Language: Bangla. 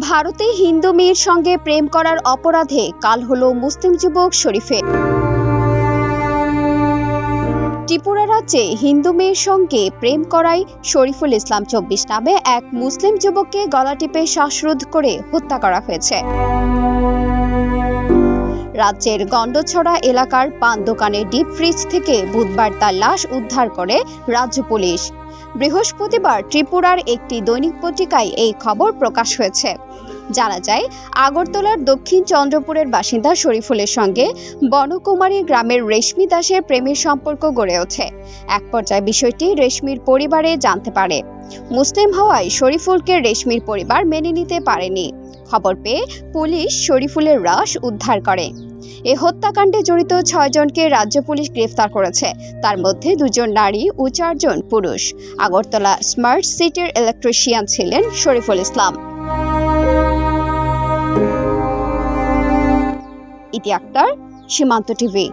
ভারতে হিন্দু মেয়ের সঙ্গে প্রেম করার অপরাধে কাল হল মুসলিম যুবক শরীফের। ত্রিপুরা রাজ্যে হিন্দু মেয়ের সঙ্গে প্রেম করায় শরীফুল ইসলাম চব্বিশ নামে এক মুসলিম যুবককে গলা টিপে শ্বাসরোধ করে হত্যা করা হয়েছে। রাজ্যের গন্ডছড়া এলাকার পান দোকানের ডিপ ফ্রিজ থেকে বুধবার তার লাশ উদ্ধার করে রাজ্য পুলিশ। বৃহস্পতিবার ত্রিপুরার একটি দৈনিক পত্রিকায় এই খবর প্রকাশ হয়েছে। জানা যায়, আগরতলার দক্ষিণ চন্দ্রপুরের বাসিন্দা শরীফুলের সঙ্গে বনকুমারী গ্রামের রেশমি দাসের প্রেমের সম্পর্ক গড়ে ওঠে। এক পর্যায়ে বিষয়টি রেশমির পরিবারে জানতে পারে। মুসলিম হওয়ায় শরীফুলকে রেশমির পরিবার মেনে নিতে পারেনি। খবর পেয়ে পুলিশ শরীফুলের লাশ উদ্ধার করে। এ হত্যাকাণ্ডে জড়িত ছয়জনকে রাজ্য পুলিশ গ্রেফতার করেছে। তার মধ্যে দুজন নারী ও চারজন পুরুষ। আগরতলা স্মার্ট সিটির ইলেকট্রিশিয়ান ছিলেন শরীফুল ইসলাম। ইতি আক্তার সীমান্ত টিভি।